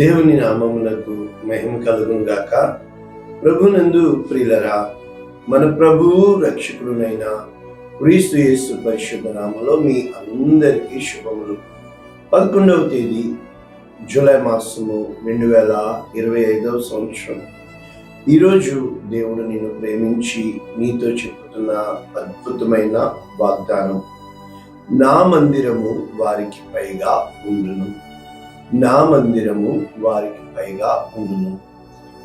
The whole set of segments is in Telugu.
దేవుని నామమునకు మహిమ కలుగునుగాక ప్రభునందు ప్రియులరా మన ప్రభువు రక్షకుడునైన క్రీస్తు యేసు పరిశుద్ధ నామలో మీ అందరికీ శుభములు. పదకొండవ తేదీ జూలై మాసము రెండు వేల ఇరవై ఐదవ సంవత్సరం. ఈరోజు దేవుడు నిన్ను ప్రేమించి నీతో చెప్పుతున్న అద్భుతమైన వాగ్దానం. నా మందిరము వారికి పైగా ఉండును. నా మందిరము వారికి పైగా ఉండును.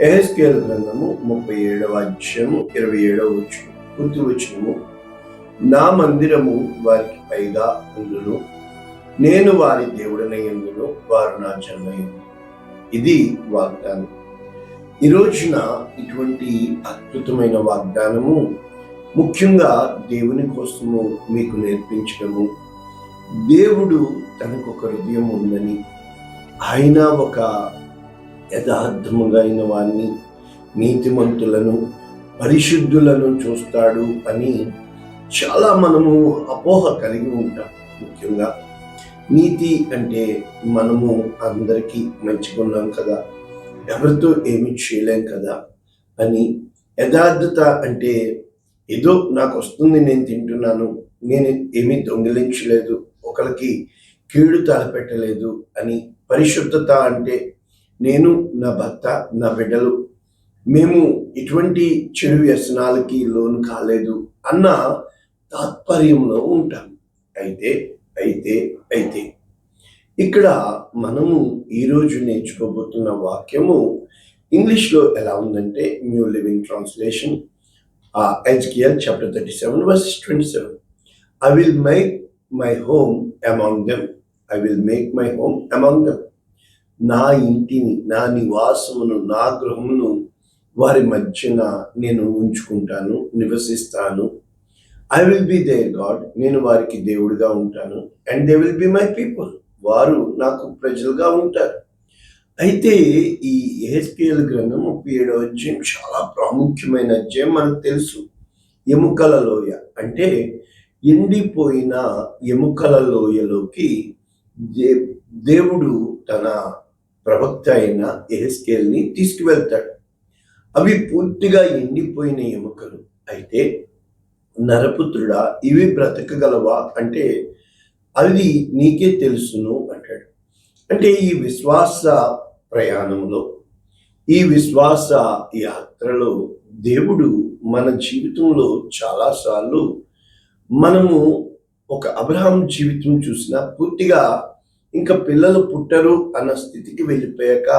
ఎహెస్కేల్ గ్రంథము ముప్పై ఏడవ అధ్యాయము ఇరవై ఏడవ వచ్చు పూర్తి వచ్చినము నా మందిరము వారికి పైగా ఉండును. నేను వారి దేవుడనయ్యందును వారు నా జన్మయ్యను ఇది వాగ్దానం. ఈ రోజున ఇటువంటి అద్భుతమైన వాగ్దానము ముఖ్యంగా దేవుని కోసము మీకు నేర్పించడము. దేవుడు తనకు ఒక హృదయం ఉందని ఆయన ఒక యథార్థముగా అయిన వారిని నీతిమంతులను పరిశుద్ధులను చూస్తాడు అని చాలా మనము అపోహ కలిగి ఉంటాం ముఖ్యంగా. నీతి అంటే మనము అందరికీ మంచిగున్నాం కదా ఎవరితో ఏమి చేయలేం కదా అని. యథార్థత అంటే ఏదో నాకు వస్తుంది నేను తింటున్నాను నేను ఏమీ దొంగిలించలేదు ఒకరికి కీడు తలపెట్టలేదు అని పరిశుద్ధత అంటే నేను నా భర్త నా బిడ్డలు మేము ఇటువంటి చెడు వ్యసనాలకి లోను కాలేదు అన్న తాత్పర్యంలో ఉంటాం. అయితే అయితే అయితే. ఇక్కడ మనము ఈరోజు నేర్చుకోబోతున్న వాక్యము ఇంగ్లీష్లో ఎలా ఉందంటే new living translation Ezekiel chapter thirty seven verse twenty seven. I will make my home among them. I will make my home among them నా ఇంటిని నా నివాసమును నా గృహమును వారి మధ్యన నేను ఉంచుకుంటాను నివసిస్తాను. I will be their God నేను వారికి దేవుడిగా ఉంటాను. And they will be my people వారు నాకు ప్రజలుగా ఉంటారు. అయితే ఈ ఏహెచ్కేఎల్ గ్రంథం ముప్పై ఏడవ అధ్యాయం చాలా ప్రాముఖ్యమైన అధ్యాయం మనకు తెలుసు. ఎముకల లోయ. అంటే ఎండిపోయిన ఎముకల లోయలోకి దేవుడు తన ప్రవక్త అయిన ఎహెస్కేల్ని తీసుకువెళ్తాడు. అవి పూర్తిగా ఎండిపోయిన ఎముకలు. అయితే నరపుత్రుడా ఇవి బ్రతకగలవా? అంటే అది నీకే తెలుసును అంటాడు. అంటే ఈ విశ్వాస ప్రయాణంలో ఈ విశ్వాస యాత్రలో దేవుడు మన జీవితంలో చాలాసార్లు మనము ఒక అబ్రహాం జీవితం చూసిన పూర్తిగా ఇంకా పిల్లలు పుట్టరు అన్న స్థితికి వెళ్ళిపోయాక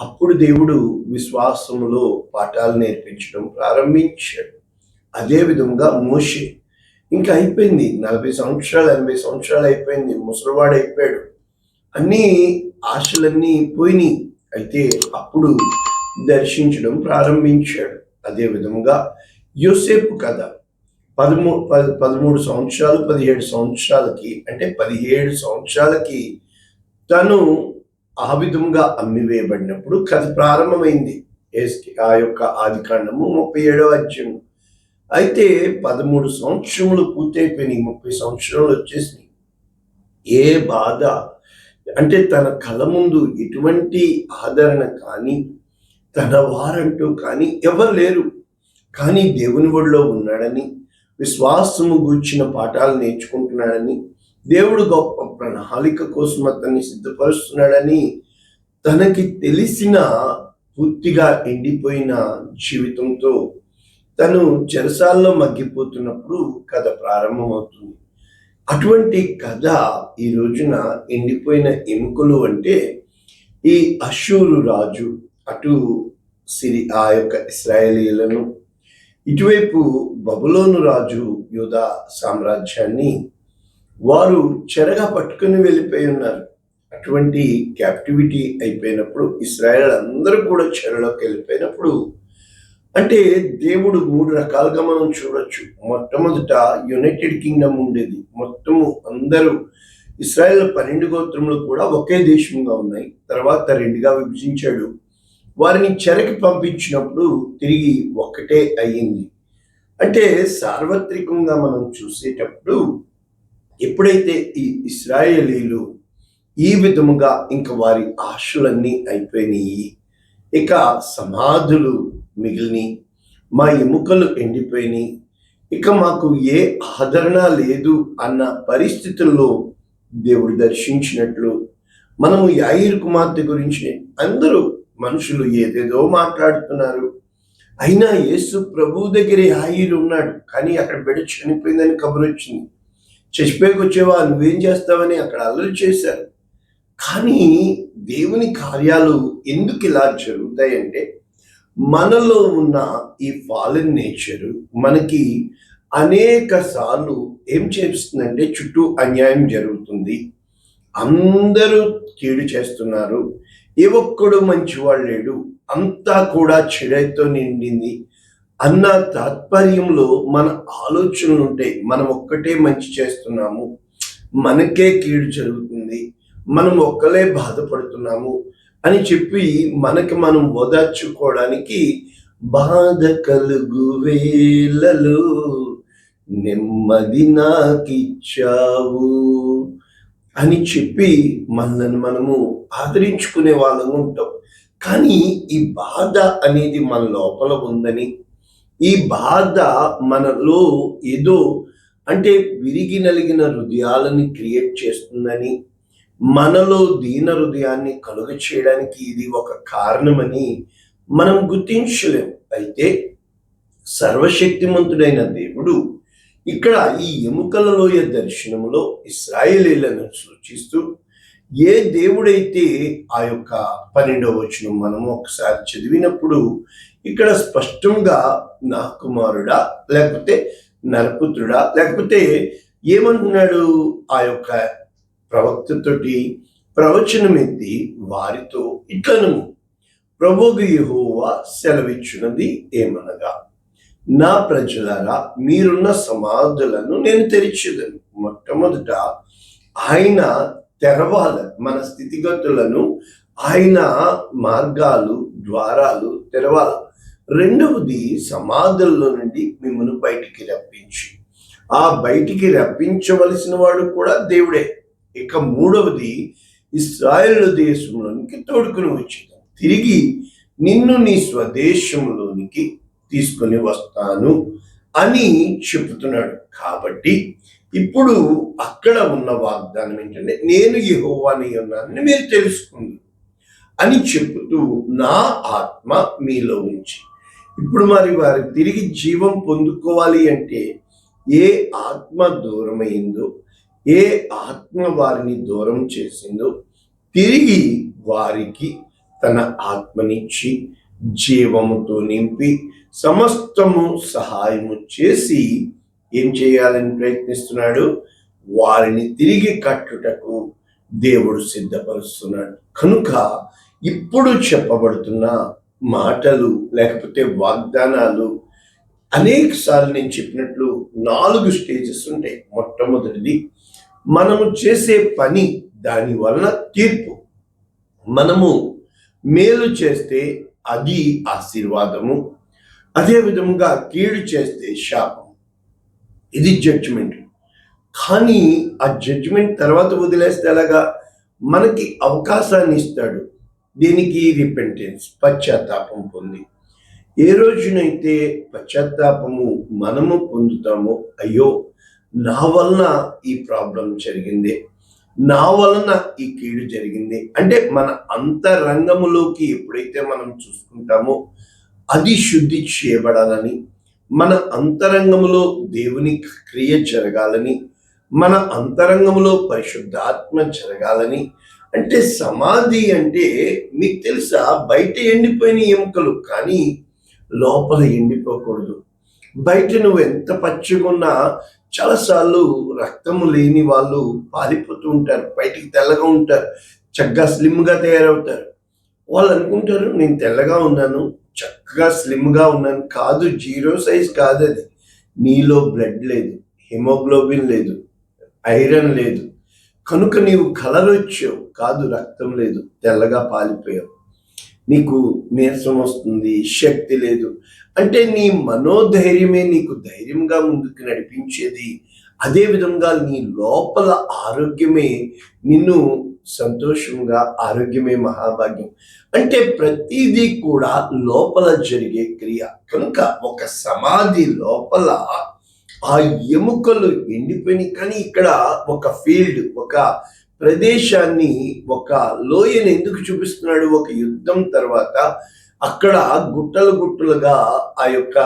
అప్పుడు దేవుడు విశ్వాసములో పాఠాలు నేర్పించడం ప్రారంభించాడు. అదే విధంగా మోషే ఇంకా అయిపోయింది. నలభై సంవత్సరాలు ఎనభై సంవత్సరాలు అయిపోయింది. ముసలివాడు అయిపోయాడు. అన్నీ ఆశలన్నీ పోయినాయి. అయితే అప్పుడు దర్శించడం ప్రారంభించాడు. అదే విధంగా యోసేపు కథ. పదమూ పది పదమూడు సంవత్సరాలు పదిహేడు సంవత్సరాలకి అంటే పదిహేడు సంవత్సరాలకి తను ఆ అమ్మివేయబడినప్పుడు కథ ప్రారంభమైంది. ఆ యొక్క ఆది కాండము ముప్పై ఏడవ అధ్యయనం అయితే పదమూడు సంవత్సరములు పూర్తయిపోయినాయి. ముప్పై సంవత్సరాలు వచ్చేసినాయి. ఏ బాధ? అంటే తన కళ ముందు ఎటువంటి ఆదరణ కానీ తన వారంటూ కానీ ఎవరు లేరు. కానీ దేవుని ఒడిలో ఉన్నాడని విశ్వాసము గూర్చిన పాఠాలు నేర్చుకుంటున్నాడని దేవుడు గొప్ప ప్రణాళిక కోసం అతన్ని సిద్ధపరుస్తున్నాడని తనకి తెలిసిన పూర్తిగా ఎండిపోయిన జీవితంతో తను చెరసాల్లో మగ్గిపోతున్నప్పుడు కథ ప్రారంభమవుతుంది. అటువంటి కథ ఈ రోజున ఎండిపోయిన ఎముకలు అంటే ఈ అశూరు రాజు అటు సిరి ఆ యొక్క ఇస్రాయేలీలను ఇటువైపు బబులోను రాజు యోధా సామ్రాజ్యాన్ని వారు చెరగా పట్టుకుని వెళ్ళిపోయి ఉన్నారు. అటువంటి క్యాప్టివిటీ అయిపోయినప్పుడు ఇస్రాయల్ అందరూ కూడా చెరలోకి వెళ్ళిపోయినప్పుడు అంటే దేవుడు మూడు రకాలుగా మనం చూడొచ్చు. మొట్టమొదట యునైటెడ్ కింగ్డమ్ ఉండేది. మొత్తము అందరూ ఇస్రాయల్ పన్నెండు గోత్రములు కూడా ఒకే దేశంగా ఉన్నాయి. తర్వాత రెండుగా విభజించాడు. వారిని చెరకి పంపించినప్పుడు తిరిగి ఒక్కటే అయ్యింది. అంటే సార్వత్రికంగా మనం చూసేటప్పుడు ఎప్పుడైతే ఈ ఇస్రాయేలీలు ఈ విధముగా ఇంక వారి ఆశలన్నీ అయిపోయినాయి ఇక సమాధులు మిగిలిని మా ఎముకలు ఎండిపోయినాయి ఇక మాకు ఏ ఆదరణ లేదు అన్న పరిస్థితుల్లో దేవుడు దర్శించినట్లు మనము యాయిర్ కుమార్తె గురించి అందరూ మనుషులు ఏదేదో మాట్లాడుతున్నారు. అయినా యేసు ప్రభు దగ్గరే హాయిలు ఉన్నాడు. కానీ అక్కడ బిడ్డ చనిపోయిందని కబురు వచ్చింది. చచ్చిపోయికి వచ్చేవా నువ్వేం చేస్తావని అక్కడ అల్లరి చేశారు. కానీ దేవుని కార్యాలు ఎందుకు ఇలా జరుగుతాయంటే మనలో ఉన్న ఈ ఫాలెన్ నేచర్ మనకి అనేక సార్లు ఏం చేస్తుందంటే చుట్టూ అన్యాయం జరుగుతుంది. అందరూ కీడు చేస్తున్నారు. ఏ ఒక్కడు మంచివాడు లేడు. అంతా కూడా చెడైతో నిండింది. అన్న తాత్పర్యంలో మన ఆలోచనలు ఉంటాయి. మనం ఒక్కటే మంచి చేస్తున్నాము. మనకే కీడు జరుగుతుంది. మనం ఒక్కలే బాధపడుతున్నాము అని చెప్పి మనకి మనం ఓదార్చుకోవడానికి బాధ కలుగు వేలలో నెమ్మది నాకిచ్చావు. అని చెప్పి మనల్ని మనము ఆదరించుకునే వాళ్ళము ఉంటాం. కానీ ఈ బాధ అనేది మన లోపల ఉందని ఈ బాధ మనలో ఏదో అంటే విరిగి నలిగిన హృదయాలని క్రియేట్ చేస్తుందని మనలో దీన హృదయాన్ని కలుగ చేయడానికి ఇది ఒక కారణమని మనం గుర్తించలేం. అయితే సర్వశక్తిమంతుడైన దేవుడు ఇక్కడ ఈ ఎముకల లోయ దర్శనములో ఇస్రాయేలీలను సూచిస్తూ ఏ దేవుడైతే ఆ యొక్క పన్నెండవ వచనం మనము ఒకసారి చదివినప్పుడు ఇక్కడ స్పష్టంగా నా కుమారుడా లేకపోతే నరపుత్రుడా లేకపోతే ఏమంటున్నాడు ఆ యొక్క ప్రవక్తతోటి ప్రవచనం ఎత్తి వారితో ఇట్లను ప్రభుగు యహోవా సెలవిచ్చున్నది ఏమనగా నా ప్రజలారా మీరున్న సమాధులను నేను తెరిచేదను. మొట్టమొదట ఆయన తెరవాలి మన స్థితిగతులను ఆయన మార్గాలు ద్వారాలు తెరవాలి. రెండవది సమాధుల్లో నుండి మిమ్మల్ని బయటికి రప్పించి. ఆ బయటికి రప్పించవలసిన వాడు కూడా దేవుడే. ఇక మూడవది ఇస్రాయేల్ దేశంలోనికి తోడుకుని వచ్చింది తిరిగి నిన్ను నీ స్వదేశంలోనికి తీసుకొని వస్తాను అని చెబుతున్నాడు కాబట్టి ఇప్పుడు అక్కడ ఉన్న వాగ్దానం ఏంటంటే నేను యెహోవాని ఉన్నానని మీరు తెలుసుకుంది అని చెబుతూ నా ఆత్మ మీలో ఉంచి ఇప్పుడు మరి వారు తిరిగి జీవం పొందుకోవాలి అంటే ఏ ఆత్మ దూరమైందో ఏ ఆత్మ వారిని దూరం చేసిందో తిరిగి వారికి తన ఆత్మనిచ్చి జీవముతో నింపి సమస్తము సహాయము చేసి ఏం చేయాలని ప్రయత్నిస్తున్నాడు? వారిని తిరిగి కట్టుటకు దేవుడు సిద్ధపరుస్తున్నాడు. కనుక ఇప్పుడు చెప్పబడుతున్న మాటలు లేకపోతే వాగ్దానాలు అనేక సార్లు నేను చెప్పినట్లు నాలుగు స్టేజెస్ ఉంటాయి. మొట్టమొదటిది మనము చేసే పని దాని వలన తీర్పు. మనము మేలు చేస్తే అది ఆశీర్వాదము. అదే విధముగా కీడు చేస్తే శాపం. ఇది జడ్జిమెంట్ కానీ ఆ జడ్జిమెంట్ తర్వాత వదిలేస్తే ఎలాగా? మనకి అవకాశాన్ని ఇస్తాడు. దీనికి రిపెంటెన్స్ పశ్చాత్తాపం పొంది. ఏ రోజునైతే పశ్చాత్తాపము మనము పొందుతామో అయ్యో నా వలన ఈ ప్రాబ్లం జరిగింది. నా వలన ఈ కీడు జరిగింది. అంటే మన అంతరంగములోకి ఎప్పుడైతే మనం చూసుకుంటామో అది శుద్ధి చేయబడాలని మన అంతరంగములో దేవుని క్రియ జరగాలని మన అంతరంగంలో పరిశుద్ధాత్మ జరగాలని అంటే సమాధి అంటే మీకు తెలుసా బయట ఎండిపోయిన ఎముకలు కానీ లోపల ఎండిపోకూడదు. బయట నువ్వు ఎంత పచ్చిగున్నా చాలాసార్లు రక్తము లేని వాళ్ళు పారిపోతూ ఉంటారు బయటికి తెల్లగా ఉంటారు చక్కగా స్లిమ్గా తయారవుతారు. వాళ్ళు అనుకుంటారు నేను తెల్లగా ఉన్నాను చక్కగా స్లిమ్గా ఉన్నాను కాదు జీరో సైజ్ కాదు అది. నీలో బ్లడ్ లేదు హిమోగ్లోబిన్ లేదు ఐరన్ లేదు. కనుక నీవు కలర్ వచ్చావు కాదు రక్తం లేదు తెల్లగా పాలిపోయావు. నీకు నీరసం వస్తుంది శక్తి లేదు అంటే నీ మనోధైర్యమే నీకు ధైర్యంగా ముందుకు నడిపించేది. అదే విధంగా నీ లోపల ఆరోగ్యమే నిన్ను సంతోషంగా ఆరోగ్యమే మహాభాగ్యం. అంటే ప్రతిదీ కూడా లోపల జరిగే క్రియ. కనుక ఒక సమాధి లోపల ఆ ఎముకలు ఎండిపోయినాయి. కానీ ఇక్కడ ఒక ఫీల్డ్ ఒక ప్రదేశాన్ని ఒక లోయని ఎందుకు చూపిస్తున్నాడు? ఒక యుద్ధం తర్వాత అక్కడ గుట్టలు గుట్టలుగా ఆ యొక్క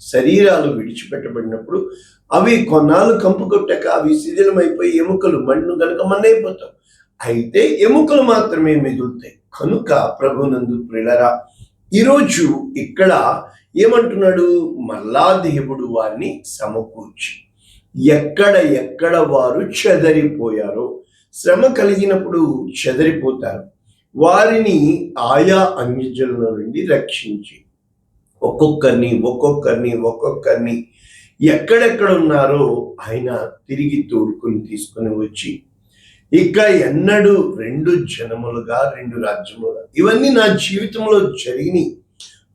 శరీరాలు విడిచిపెట్టబడినప్పుడు అవి కొన్నాళ్ళు కంపు కొట్టాక అవి శిథిలమైపోయి ఎముకలు మన్ను కనుక మన్నైపోతాం అయితే ఎముకలు మాత్రమే మిగులుతాయి కనుక ప్రభునందు ప్రిలరా ఈరోజు ఇక్కడ ఏమంటున్నాడు? మళ్ళా దేవుడు వారిని సమకూర్చి. ఎక్కడ ఎక్కడ వారు చెదరిపోయారో శ్రమ కలిగినప్పుడు చెదరిపోతారు. వారిని ఆయా అన్యజనుల నుండి రక్షించి. ఒక్కొక్కరిని ఒక్కొక్కరిని ఒక్కొక్కరిని ఎక్కడెక్కడ ఉన్నారో ఆయన తిరిగి తోడుకొని తీసుకొని వచ్చి ఇక ఎన్నడూ రెండు జనములుగా రెండు రాజ్యములుగా ఇవన్నీ నా జీవితంలో జరిగినాయి.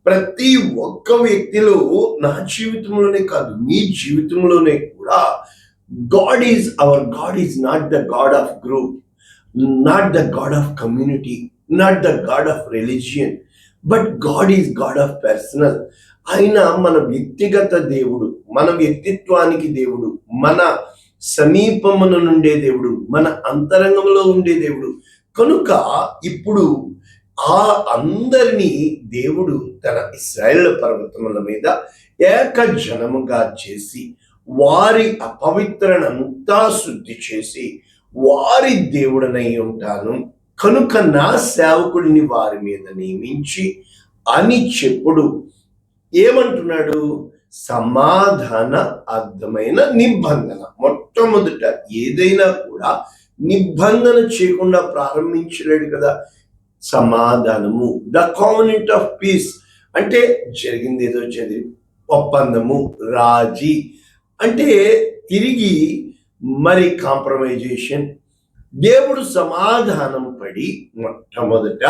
ప్రతి ఒక్క వ్యక్తిలో నా జీవితంలోనే కాదు మీ జీవితంలోనే కూడా. God is our God is not the God of group. Not the God of community not the God of religion but God is God of personal ఆయన మన వ్యక్తిగత దేవుడు మన వ్యక్తిత్వానికి దేవుడు మన సమీపమున నుండే దేవుడు మన అంతరంగంలో ఉండే దేవుడు. కనుక ఇప్పుడు ఆ అందరినీ దేవుడు తన ఇస్రాయేల్ పర్వతముల మీద ఏక జనముగా చేసి వారి అపవిత్రనంతా శుద్ధి చేసి వారి దేవుడనై ఉంటాను. కనుక నా సేవకుడిని వారి మీద నియమించి అని చెప్పుడు. ఏమంటున్నాడు? సమాధాన అర్థమైన నిబంధన. మొట్టమొదట ఏదైనా కూడా నిబంధన చేయకుండా ప్రారంభించలేడు కదా. సమాధానము. The covenant of peace. అంటే జరిగింది ఏదో చదివి ఒప్పందము రాజీ. అంటే తిరిగి మరి కాంప్రమైజేషన్ దేవుడు సమాధానం పడి మొట్టమొదట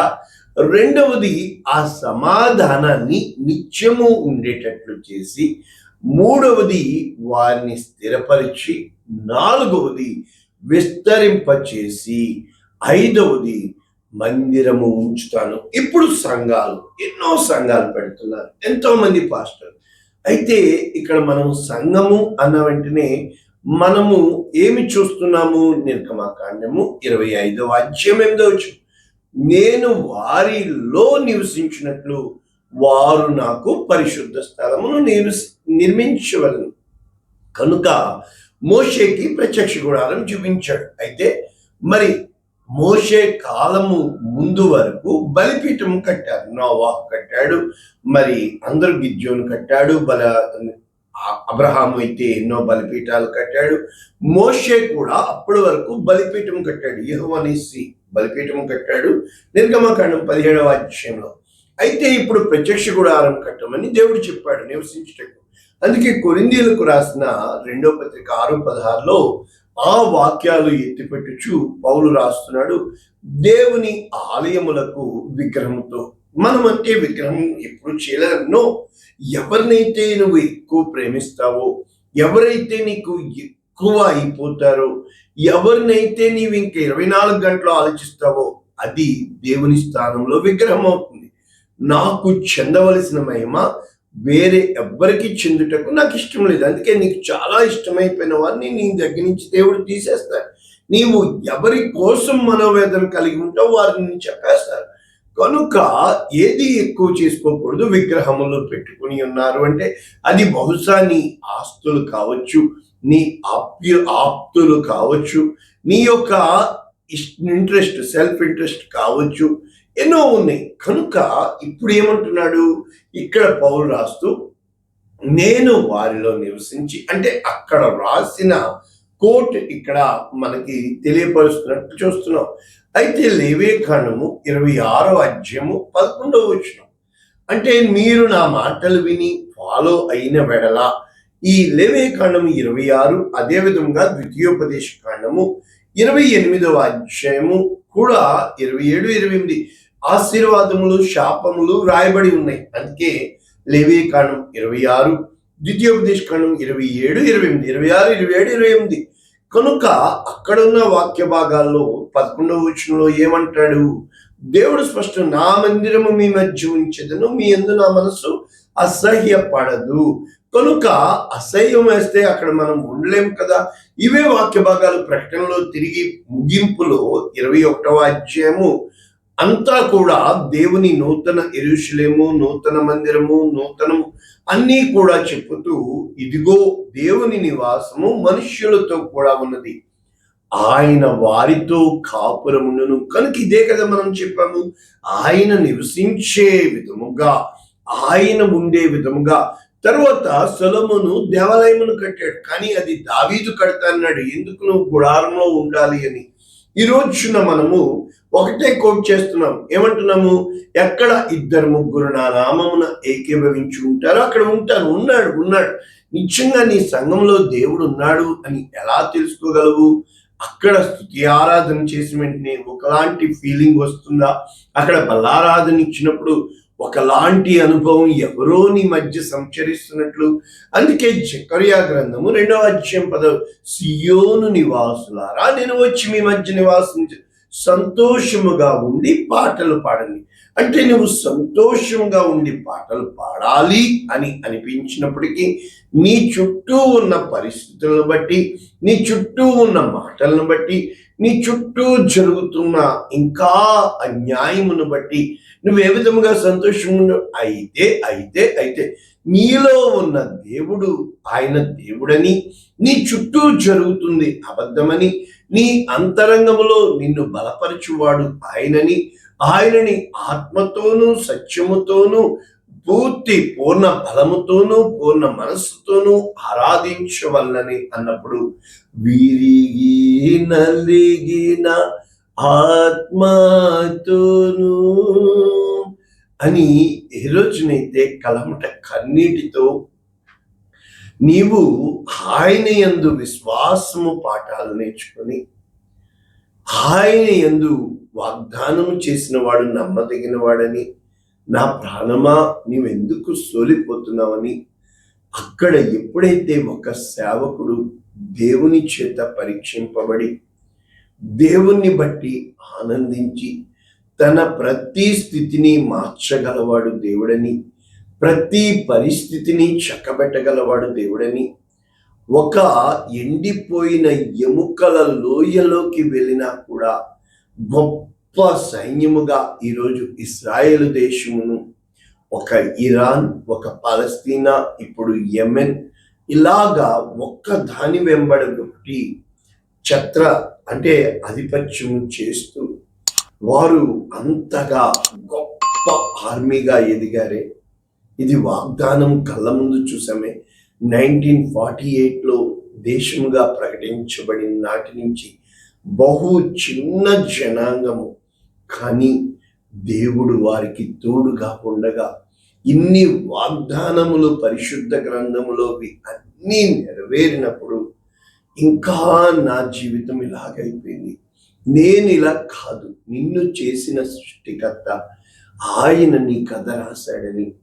రెండవది ఆ సమాధానాన్ని నిత్యము ఉండేటట్లు చేసి మూడవది వారిని స్థిరపరిచి నాలుగవది విస్తరింపచేసి ఐదవది మందిరము ఉంచుతాను. ఇప్పుడు సంఘాలు ఎన్నో సంఘాలు పెడుతున్నారు. ఎంతోమంది పాస్టర్ అయితే ఇక్కడ మనం సంఘము అన్న వెంటనే మనము ఏమి చూస్తున్నాము? నిర్గమాకాండము ఇరవై ఐదవ అధ్యాయం ఎనిమిదో నేను వారిలో నివసించినట్లు వారు నాకు పరిశుద్ధ స్థలమును నేను నిర్మించవలను. కనుక మోషేకి ప్రత్యక్ష గుడారం చూపించాడు. అయితే మరి మోషే కాలము ముందు వరకు బలిపీఠం కట్టారు నోవా కట్టాడు. మరి అందరు గిద్యోను కట్టాడు. బల అబ్రహాము అయితే ఎన్నో బలిపీఠాలు కట్టాడు. మోషే కూడా అప్పటి వరకు బలిపీఠం కట్టాడు. యహోవనేసి బలిపీఠం కట్టాడు. నిర్గమకాండం పదిహేడవ అధ్యాయంలో. అయితే ఇప్పుడు ప్రత్యక్ష గుడారం కట్టమని దేవుడు చెప్పాడు నివసించటకు. అందుకే కొరిందీలకు రాసిన రెండో పత్రిక ఆరు పదహారులో ఆ వాక్యాలు ఎత్తిపెట్టుచు పౌలు రాస్తున్నాడు. దేవుని ఆలయములకు విగ్రహంతో మనం అంటే విగ్రహం ఎప్పుడు చేయలేనో ఎవరినైతే నువ్వు ఎక్కువ ప్రేమిస్తావో ఎవరైతే నీకు ఎక్కువ అయిపోతారో ఎవరినైతే నీవు ఇంక ఇరవై నాలుగు గంటలు ఆలోచిస్తావో అది దేవుని స్థానంలో విగ్రహం అవుతుంది. నాకు చెందవలసిన మహిమ వేరే ఎవ్వరికి చెందుటకు నాకు ఇష్టం లేదు. అందుకే నీకు చాలా ఇష్టమైపోయిన వారిని నీ దగ్గర నుంచి దేవుడు తీసేస్తాడు. నీవు ఎవరి కోసం మనోవేదన కలిగి ఉంటావు వారిని చెప్పేస్తారు కనుక ఏది ఎక్కువ చేసుకోకూడదు? విగ్రహములు పెట్టుకుని ఉన్నారు అంటే అది బహుశా నీ ఆస్తులు కావచ్చు నీ ఆప్యు ఆప్తులు కావచ్చు నీ యొక్క ఇంట్రెస్ట్ సెల్ఫ్ ఇంట్రెస్ట్ కావచ్చు ఎన్నో ఉన్నాయి. కనుక ఇప్పుడు ఏమంటున్నాడు? ఇక్కడ పౌరు రాస్తూ నేను వారిలో నివసించి అంటే అక్కడ రాసిన కోర్టు ఇక్కడ మనకి తెలియపరుస్తున్నట్టు చూస్తున్నాం. అయితే లేవేఖండము ఇరవై ఆరో అధ్యయము పదకొండవ వచ్చిన అంటే మీరు నా మాటలు విని ఫాలో అయిన వెడల ఈ లేవేకాండము ఇరవై ఆరు అదే విధంగా ద్వితీయోపదేశ ఖండము ఇరవై ఎనిమిదవ అధ్యాయము కూడా ఇరవై ఏడు ఇరవై ఎనిమిది. ఆశీర్వాదములు శాపములు రాయబడి ఉన్నాయి. అందుకే లేవేఖండం కాండం ఇరవై ఆరు ద్వితీయోపదేశ కాండం ఇరవై ఏడు ఇరవై ఎనిమిది. ఇరవై ఆరు ఇరవై ఏడు ఇరవై ఎనిమిది. కనుక అక్కడున్న వాక్య భాగాల్లో పదకొండవ వచనంలో ఏమంటాడు? దేవుడు స్పష్టం నా మందిరము మీ మధ్య ఉంచెదను మీ ఎందు నా మనసు అసహ్యపడదు. కనుక అసహ్యం వేస్తే అక్కడ మనం ఉండలేం కదా? ఇవే వాక్య భాగాలు ప్రకటనలో తిరిగి ముగింపులో ఇరవై ఒకటవ అధ్యాయము. అంతా కూడా దేవుని నూతన ఎరుషులేము నూతన మందిరము నూతనము అన్నీ కూడా చెప్పుతూ ఇదిగో దేవుని నివాసము మనుష్యులతో కూడా ఉన్నది. ఆయన వారితో కాపురమును కనుక ఇదే కదా మనం చెప్పాము. ఆయన నివసించే విధముగా ఆయన ఉండే విధముగా. తర్వాత సొలమును దేవాలయమును కట్టాడు. కానీ అది దావీదు కడతాన్నాడు ఎందుకు నువ్వు గుడారంలో ఉండాలి అని? ఈ రోజున మనము ఒకటే కోట్ చేస్తున్నాం. ఏమంటున్నాము? ఎక్కడ ఇద్దరు ముగ్గురు నా నామమున ఏకీభవించి ఉంటారో అక్కడ ఉంటాను ఉన్నాడు ఉన్నాడు. నిజంగా నీ సంఘంలో దేవుడు ఉన్నాడు అని ఎలా తెలుసుకోగలవు? అక్కడ స్థుతి ఆరాధన చేసిన వెంటనే ఒకలాంటి ఫీలింగ్ వస్తుందా? అక్కడ బలారాధన ఇచ్చినప్పుడు ఒకలాంటి అనుభవం ఎవరో నీ మధ్య సంచరిస్తున్నట్లు. అందుకే జకర్యా గ్రంథము రెండవ అధ్యాయం పదవి సియోను నివాసులారా నేను వచ్చి మీ మధ్య నివాసం సంతోషముగా ఉండి పాటలు పాడండి. అంటే నువ్వు సంతోషంగా ఉండి పాటలు పాడాలి అని అనిపించినప్పటికీ నీ చుట్టూ ఉన్న పరిస్థితులను బట్టి నీ చుట్టూ ఉన్న మాటలను బట్టి నీ చుట్టూ జరుగుతున్న ఇంకా అన్యాయమును బట్టి నువ్వు ఏ విధముగా సంతోషంగా అయితే అయితే అయితే నీలో ఉన్న దేవుడు ఆయన దేవుడని నీ చుట్టూ జరుగుతుంది అబద్ధమని నీ అంతరంగములో నిన్ను బలపరచువాడు ఆయనని ఆయనని ఆత్మతోనూ సత్యముతోనూ పూర్తి పూర్ణ బలముతోనూ పూర్ణ మనస్సుతోనూ ఆరాధించవల్లని అన్నప్పుడు విరిగి నలిగిన ఆత్మతోనూ అని ఏ రోజునైతే కలమట కన్నీటితో నీవు ఆయన యందు విశ్వాసము పాఠాలు నేర్చుకొని ఆయన యందు వాగ్దానము చేసిన వాడు నమ్మదగిన వాడని నా ప్రాణమా నీవెందుకు సోలిపోతున్నావని అక్కడ ఎప్పుడైతే ఒక సేవకుడు దేవుని చేత పరీక్షింపబడి దేవుణ్ణి బట్టి ఆనందించి తన ప్రతి స్థితిని మార్చగలవాడు దేవుడని ప్రతి పరిస్థితిని చక్కబెట్టగలవాడు దేవుడని ఒక ఎండిపోయిన ఎముకల లోయలోకి వెళ్ళినా కూడా గొప్ప సైన్యముగా ఈరోజు ఇస్రాయేల్ దేశమును ఒక ఇరాన్ ఒక పాలస్తీనా ఇప్పుడు యెమెన్ ఇలాగా ఒక్క దాని వెంబడి ఒకటి ఛత్ర అంటే ఆధిపత్యము చేస్తూ వారు అంతగా గొప్ప ఆర్మీగా ఎదిగారే. ఇది వాగ్దానం కళ్ళ ముందు చూసామే నైన్టీన్ ఫార్టీ ఎయిట్లో దేశముగా ప్రకటించబడిన నాటి నుంచి బహు చిన్న జనాంగము. కానీ దేవుడు వారికి తోడుగా ఉండగా ఇన్ని వాగ్దానములు పరిశుద్ధ గ్రంథములోవి అన్నీ నెరవేరినప్పుడు ఇంకా నా జీవితం ఇలాగైపోయింది. నేను ఇలా కాదు. నిన్ను చేసిన సృష్టికర్త ఆయన నీ కథ రాశాడని.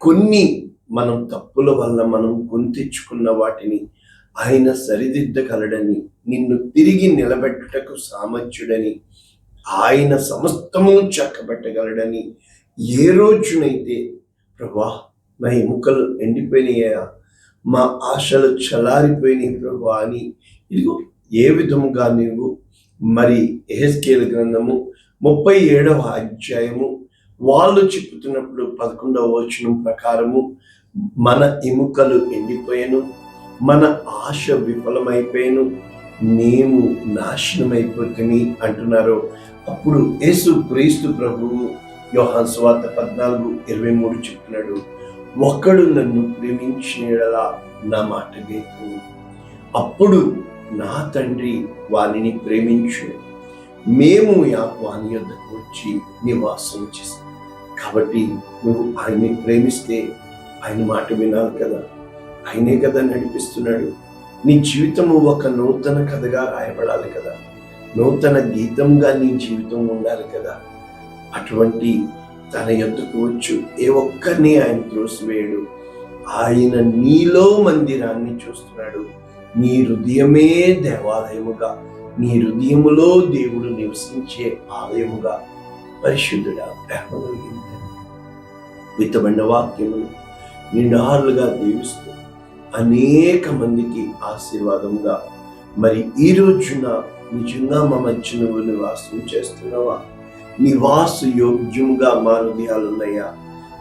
కొన్ని మనం తప్పుల వల్ల మనం గుంతెచ్చుకున్న వాటిని ఆయన సరిదిద్దగలడని నిన్ను తిరిగి నిలబెట్టుటకు సామర్థ్యుడని ఆయన సమస్తము చక్కబెట్టగలడని ఏ రోజునైతే ప్రభా నా ఎముకలు ఎండిపోయినాయా? మా ఆశలు చలారిపోయినాయి ప్రభు అని. ఇదిగో ఏ విధముగా నీవు మరి ఎహెస్కేల్ గ్రంథము ముప్పై ఏడవ అధ్యాయము వాళ్ళు చెప్పుతున్నప్పుడు పదకొండవ వచనం ప్రకారము మన ఎముకలు ఎండిపోయాను మన ఆశ విఫలమైపోయాను నేను నాశనమైపోతుంది అంటున్నారు. అప్పుడు యేసు క్రీస్తు ప్రభువు యోహాన్ స్వార్థ పద్నాలుగు ఇరవై మూడు చెప్తున్నాడు. ఒక్కడు నన్ను ప్రేమించినలా నా మాట గేకు అప్పుడు నా తండ్రి వానిని ప్రేమించు. మేము యా వాని యొద్దకు వచ్చి నివాసం చేస్తాం. కాబట్టి నువ్వు ఆయన్ని ప్రేమిస్తే ఆయన మాట వినాలి కదా? ఆయనే కదా నడిపిస్తున్నాడు? నీ జీవితము ఒక నూతన కథగా రాయబడాలి కదా? నూతన గీతంగా నీ జీవితం ఉండాలి కదా? అటువంటి తన ఎద్దుకు వచ్చు. ఏ ఒక్కరిని ఆయన త్రోసివేయడు. ఆయన నీలో మందిరాన్ని చూస్తున్నాడు. నీ హృదయమే దేవాలయముగా. నీ హృదయములో దేవుడు నివసించే ఆలయముగా. పరిశుద్ధుడా ప్రేమ కలిగిన తండ్రి. విత్తబడిన వాక్యమును నిండారులుగా దీవిస్తూ అనేక మందికి ఆశీర్వాదంగా మరి ఈ రోజున నిజంగా మా మధ్య నువ్వు నివాసం చేస్తున్నావా? నివాస యోగ్యముగా మా హృదయాలున్నాయా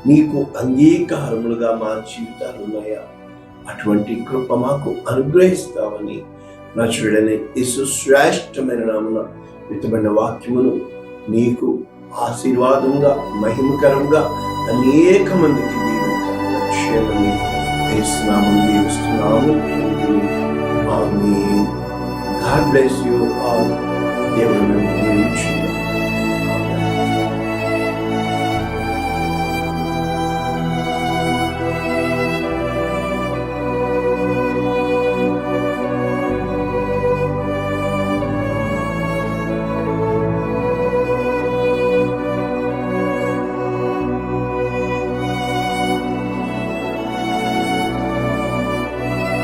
నీకు అంగీకారములుగా మా జీవితాలున్నాయా. అటువంటి కృప మాకు అనుగ్రహిస్తామని నా చూడని ఇసు శ్రేష్టమైన నామన విత్తబడిన వాక్యమును నీకు ఆశీర్వాదంగా మహిమకరంగా అనేక మందికి దీవించండి క్షేమని వేస్తున్నాము దీవిస్తున్నాము ఆమె గాడ్ బ్లెస్ యూ ఆల్. దేవుని